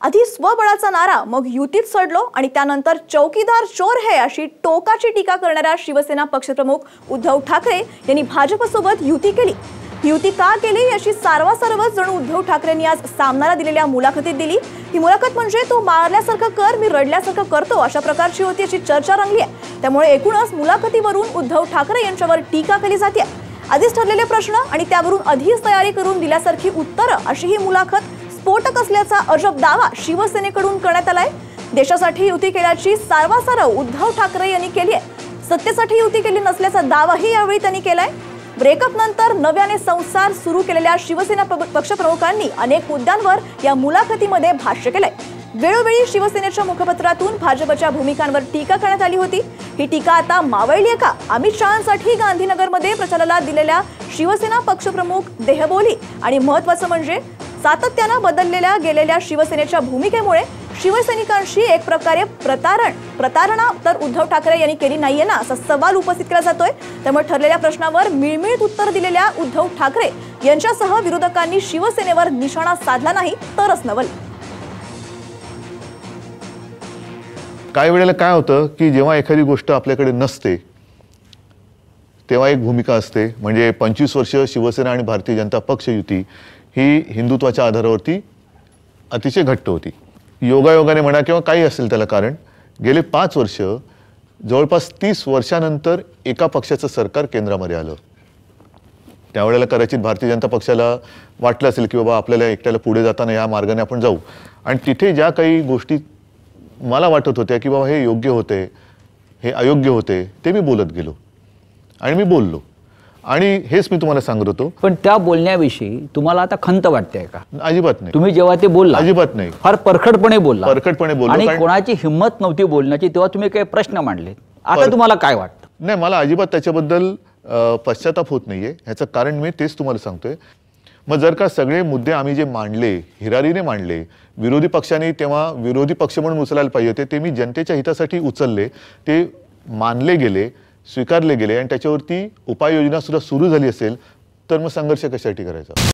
आधी स्वबळाचा नारा मग युतीत सडलो आणि त्यानंतर चौकीदार चोर हे अशी टोकाची टीका करणाऱ्या शिवसेना पक्षप्रमुख उद्धव ठाकरे यांनी भाजपसोबत युती केली. युती का केली याची सारवासारवच जणू उद्धव ठाकरेंनी आज सामनाला दिलेल्या मुलाखतीत दिली. ही मुलाखत म्हणजे तो मारल्यासारखं कर मी रडल्यासारखं करतो अशा प्रकारची होती अशी चर्चा रंगली आहे. त्यामुळे एकूणच मुलाखतीवरून उद्धव ठाकरे यांच्यावर टीका केली जाते. आधीच ठरलेले प्रश्न आणि त्यावरून आधीच तयारी करून दिल्यासारखी उत्तरं अशी ही मुलाखत स्फोटक असल्याचा अजब दावा शिवसेनेकडून करण्यात आलाय. देशासाठी युती केल्याची सारवासारव उद्धव ठाकरे यांनी केली आहे. सत्तेसाठी युती केली नसल्याचा दावाही यावेळी त्यांनी केलाय. ब्रेकअप नंतर नव्याने संसार सुरू केलेल्या शिवसेना प- पक्षप्रमुखांनी अनेक मुद्द्यांवर या मुलाखतीमध्ये भाष्य केलंय. वेळोवेळी शिवसेनेच्या मुखपत्रातून भाजपच्या भूमिकांवर टीका करण्यात आली होती. ही टीका आता मावळली आहे का? अमित शहांसाठी गांधीनगरमध्ये प्रचाराला दिलेल्या शिवसेना पक्षप्रमुख देहबोली. आणि महत्वाचं म्हणजे सातत्यानं बदललेल्या गेलेल्या शिवसेनेच्या भूमिकेमुळे शिवसैनिकांशी एक प्रकारे प्रतारण प्रतारणा तर उद्धव ठाकरे यांनी केली नाहीये ना असा सवाल उपस्थित केला जातोय. त्यामुळे ठरलेल्या प्रश्नावर मिळमिळत उत्तर दिलेल्या उद्धव ठाकरे यांच्यासह विरोधकांनी शिवसेनेवर निशाणा साधला नाही तरच नवल. काही वेळेला काय होतं की जेव्हा एखादी गोष्ट आपल्याकडे नसते तेव्हा एक भूमिका असते. म्हणजे पंचवीस वर्ष शिवसेना आणि भारतीय जनता पक्ष युती ही हिंदुत्वाच्या आधारावरती अतिशय घट्ट होती. योगायोगाने म्हणा किंवा काही असेल त्याला कारण गेले पाच वर्ष जवळपास तीस वर्षानंतर एका पक्षाचं सरकार केंद्रामध्ये आलं. त्यावेळेला कदाचित भारतीय जनता पक्षाला वाटलं असेल की बाबा आपल्याला एकट्याला पुढे जाताना या मार्गाने आपण जाऊ. आणि तिथे ज्या काही गोष्टी मला वाटत होत्या की बाबा हे योग्य होते हे अयोग्य होते ते मी बोलत गेलो. आणि मी बोललो. आणि हेच मी तुम्हाला सांगत होतो. पण त्या बोलण्याविषयी तुम्हाला आता खंत वाटते का? अजिबात नाही. तुम्ही जेव्हा ते बोलला अजिबात नाही. फार परखडपणे बोलला. परखडपणे बोललो, आणि कोणाची हिंमत नव्हती बोलण्याची तेव्हा तुम्ही काही प्रश्न मांडले. आता तुम्हाला काय वाटतं? नाही मला अजिबात त्याच्याबद्दल पश्चाताप होत नाहीये. ह्याचं कारण मी तेच तुम्हाला सांगतोय. मग जर का सगळे मुद्दे आम्ही जे मांडले हिरारीने मांडले विरोधी पक्षाने तेव्हा विरोधी पक्ष म्हणून उचलायला पाहिजे होते ते मी जनतेच्या हितासाठी उचलले ते मानले गेले स्वीकारले गेले आणि त्याच्यावरती उपाययोजना सुद्धा सुरू झाली असेल तर मग संघर्ष कशासाठी करायचा?